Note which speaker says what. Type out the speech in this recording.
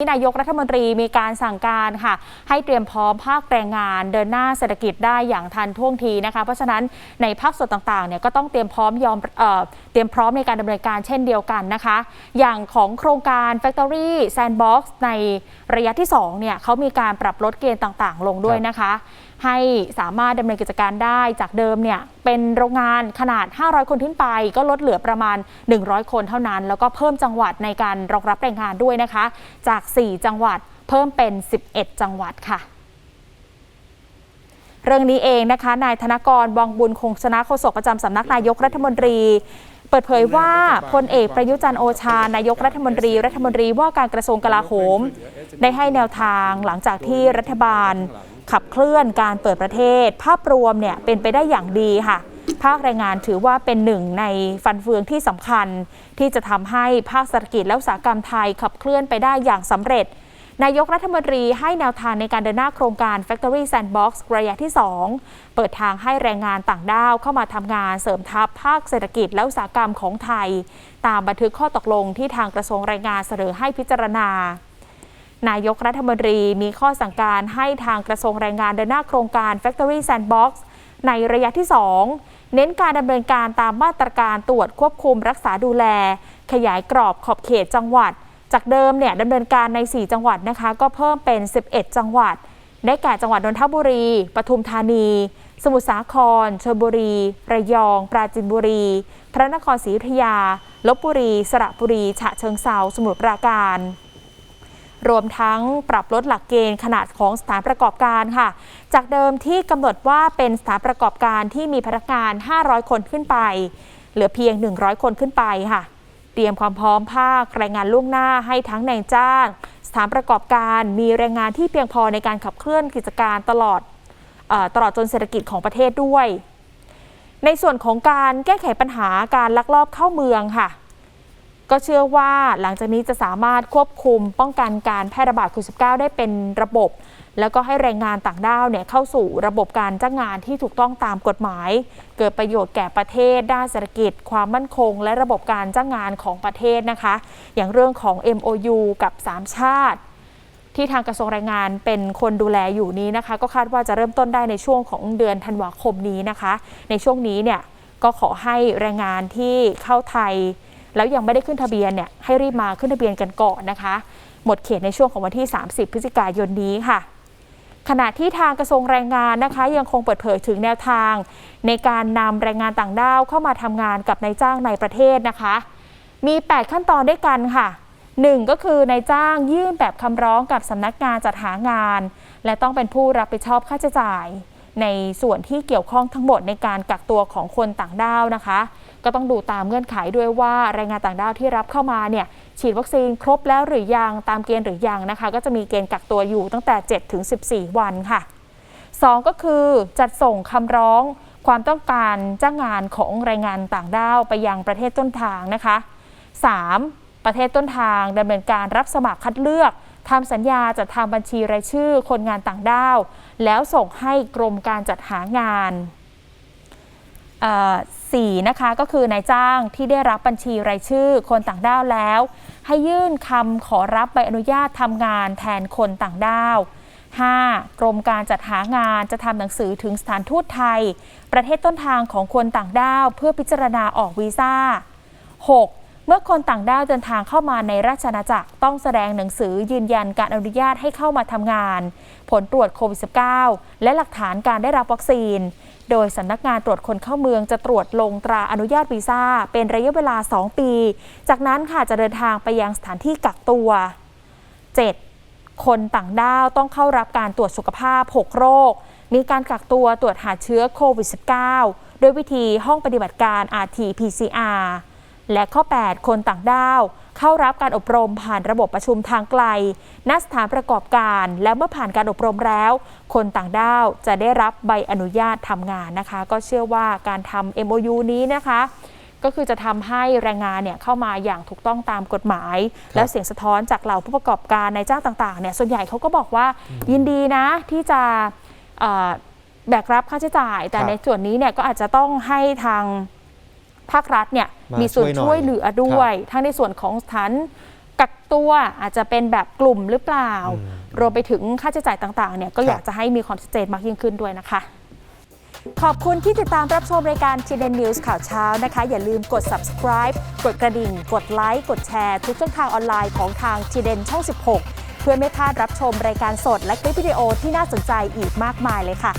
Speaker 1: นายกรัฐมนตรีมีการสั่งการค่ะ ให้เตรียมพร้อมภาคแรงงานเดินหน้าเศรษฐกิจได้อย่างทันท่วงทีนะคะ เพราะฉะนั้นในภาคส่วนต่างๆเนี่ยก็ต้องเตรียมพร้อมยอมเอ่อเตรียมพร้อมในการดำเนินการเช่นเดียวกันนะคะ อย่างของโครงการ Factory Sandbox ในระยะที่2เนี่ยเขามีการปรับลดเกณฑ์ต่างๆ ลงด้วยนะคะ ให้สามารถดำเนินกิจการได้จากเดิมเนี่ยเป็นโรงงานขนาด 500 คนขึ้นไป ก็ลดเหลือประมาณ 100 คนเท่านั้น แล้วก็เพิ่มจังหวัดในการรองรับแรงงานด้วยนะคะ จาก 4 จังหวัดเพิ่มเป็น 11 จังหวัดค่ะเรื่องนี้เองนะคะ นายธนกรวังบุญคงชนะโฆษกประจำสำนักนายกรัฐมนตรี เปิดเผยว่าพลเอกประยุจันโอชา นายกรัฐมนตรี รัฐมนตรีว่าการกระทรวงกลาโหม ได้ให้แนวทางหลังจากที่รัฐบาล ขับเคลื่อนการเปิดประเทศ ภาพรวมเนี่ยเป็นไปได้อย่างดีค่ะ ภาคแรงงานถือว่าเป็นหนึ่งในฟันเฟืองที่สำคัญ ที่จะทำให้ภาคเศรษฐกิจและอุตสาหกรรมไทยขับเคลื่อนไปได้อย่างสำเร็จ นายกรัฐมนตรีให้แนวทางในการเดินหน้าโครงการ Factory Sandbox ระยะที่ 2 เปิดทางให้แรงงานต่างด้าวเข้ามาทำงานเสริมทัพภาคเศรษฐกิจและอุตสาหกรรมของไทย ตามบันทึกข้อตกลงที่ทางกระทรวงแรงงานเสนอให้พิจารณา นายกรัฐมนตรีมีข้อสั่งการให้ทางกระทรวงแรงงานเดินหน้าโครงการ Factory Sandbox ในระยะที่ 2 เน้นการดำเนินการตามมาตรการตรวจควบคุมรักษาดูแล ขยายกรอบขอบเขตจังหวัด จากเดิมเนี่ยดำเนินการใน 4 จังหวัดนะคะ ก็เพิ่มเป็น 11 จังหวัด ได้แก่จังหวัดนนทบุรี ปทุมธานี สมุทรสาครชลบุรี ระยอง ปราจีนบุรี พระนครศรีอยุธยาลบบุรี สระบุรี ฉะเชิงเซาสมุทรปราการ รวมทั้งปรับลดหลักเกณฑ์ขนาดของสถานประกอบการค่ะ จากเดิมที่กำหนดว่าเป็นสถานประกอบการที่มีพนักงาน 500 คนขึ้นไป เหลือเพียง 100 คนขึ้นไปค่ะ เตรียมความพร้อมภาคแรงงานล่วงหน้าให้ทั้งนายจ้างสถานประกอบการมีแรงงานที่เพียงพอในการขับเคลื่อนกิจการตลอดอตลอดจนเศรษฐกิจของประเทศด้วย ในส่วนของการแก้ไขปัญหาการลักลอบเข้าเมืองค่ะ ก็เชื่อว่าหลังจากนี้จะสามารถควบคุมป้องกันการแพร่ระบาดโควิด -19 ได้เป็นระบบ แล้วก็ให้แรงงานต่างด้าวเนี่ยเข้าสู่ระบบการจ้างงานที่ถูกต้องตามกฎหมาย เกิดประโยชน์แก่ประเทศ ด้านเศรษฐกิจ ความมั่นคง และระบบการจ้างงานของประเทศนะคะ อย่างเรื่องของ MOU กับ 3 ชาติ ที่ทางกระทรวงแรงงานเป็นคนดูแลอยู่นี้นะคะ ก็คาดว่าจะเริ่มต้นได้ในช่วงของเดือนธันวาคมนี้นะคะ ในช่วงนี้เนี่ยก็ขอให้แรงงานที่เข้าไทย แล้วยังไม่ได้ขึ้นทะเบียนเนี่ยให้รีบมาขึ้นทะเบียนกันก่อนนะคะ หมดเขตในช่วงของวันที่ 30 พฤศจิกายนนี้ค่ะขณะที่ทางกระทรวงแรงงานนะคะยังคงเปิดเผยถึงแนวทาง ในการนำแรงงานต่างด้าวเข้ามาทำงานกับนายจ้างในประเทศนะคะ มี 8 ขั้นตอนด้วยกันค่ะ 1 ก็คือนายจ้างยื่นแบบคำร้องกับสำนักงานจัดหางาน และต้องเป็นผู้รับผิดชอบค่าใช้จ่าย ในส่วนที่เกี่ยวข้องทั้งหมดในการกักตัวของคนต่างด้าวนะคะ ก็ต้องดูตามเงื่อนไขด้วยว่าแรงงานต่างด้าวที่รับเข้ามาเนี่ยฉีดวัคซีนครบแล้วหรือยังตามเกณฑ์หรือยังนะคะ ก็จะมีเกณฑ์กักตัวอยู่ตั้งแต่7ถึง14 วันค่ะ 2 ก็คือจัดส่งคำร้องความต้องการจ้างงานของแรงงานต่างด้าวไปยังประเทศต้นทางนะคะ 3. ประเทศต้นทางดำเนินการรับสมัครคัดเลือก ทำสัญญาจัดทำบัญชีรายชื่อคนงานต่างด้าว แล้วส่งให้กรมการจัดหางานเอ่อสี่นะคะก็คือนายจ้างที่ได้รับบัญชีรายชื่อคนต่างด้าวแล้ว ให้ยื่นคำขอรับใบอนุญาตทำงานแทนคนต่างด้าว 5. กรมการจัดหางานจะทำหนังสือถึงสถานทูตไทย ประเทศต้นทางของคนต่างด้าว เพื่อพิจารณาออกวีซ่า 6. เมื่อคนต่างด้าวเดินทางเข้ามาในราชอาณาจักรต้องแสดงหนังสือยืนยันการอนุญาตให้เข้ามาทำงาน ผลตรวจโควิด -19 และหลักฐานการได้รับวัคซีน โดยสำนักงานตรวจคนเข้าเมืองจะตรวจลงตราอนุญาตวีซ่า เป็นระยะเวลา 2 ปี จากนั้นค่ะจะเดินทางไปยังสถานที่กักตัว 7. คนต่างด้าวต้องเข้ารับการตรวจสุขภาพ 6 โรค มีการกักตัวตรวจหาเชื้อโควิด -19 ด้วยวิธีห้องปฏิบัติการ RT-PCR และข้อ 8 คนต่างด้าว เข้ารับการอบรมผ่านระบบประชุมทางไกลณสถานประกอบการ และเมื่อผ่านการอบรมแล้ว คนต่างด้าวจะได้รับใบอนุญาตทำงานนะคะ ก็เชื่อว่าการทำ MOU นี้นะคะก็คือจะทำให้แรงงานเนี่ยเข้ามาอย่างถูกต้องตามกฎหมาย แล้วเสียงสะท้อนจากเหล่าผู้ประกอบการในจ้างต่างๆเนี่ยส่วนใหญ่เขาก็บอกว่ายินดีนะที่จะเอ่อแบกรับค่าใช้จ่าย แต่
Speaker 2: ครับ
Speaker 1: ในส่วนนี้เนี่ยก็อาจจะต้องให้ทาง ภาครัฐเนี่ย
Speaker 2: มา
Speaker 1: มีส่วน
Speaker 2: ช่
Speaker 1: ช่
Speaker 2: ว
Speaker 1: วยย
Speaker 2: หน่อย
Speaker 1: เหลือด้วย ทั้งในส่วนของสถานกักตัวอาจจะเป็นแบบกลุ่มหรือเปล่า รวมไปถึงค่าใช้จ่ายต่างๆเนี่ยก็
Speaker 2: ครับ
Speaker 1: อยากจะให้มีความชัดเจนมากยิ่งขึ้นด้วยนะคะ ขอบคุณที่ติดตามรับชมรายการ TNN News ข่าวเช้านะคะ อย่าลืมกด subscribe กดกระดิ่ง กดไลค์กดแชร์ ทุกช่องทางออนไลน์ของทาง TNN ช่อง 16 เพื่อไม่พลาดรับชมรายการสดและคลิปวิดีโอที่น่าสนใจอีกมากมายเลยค่ะ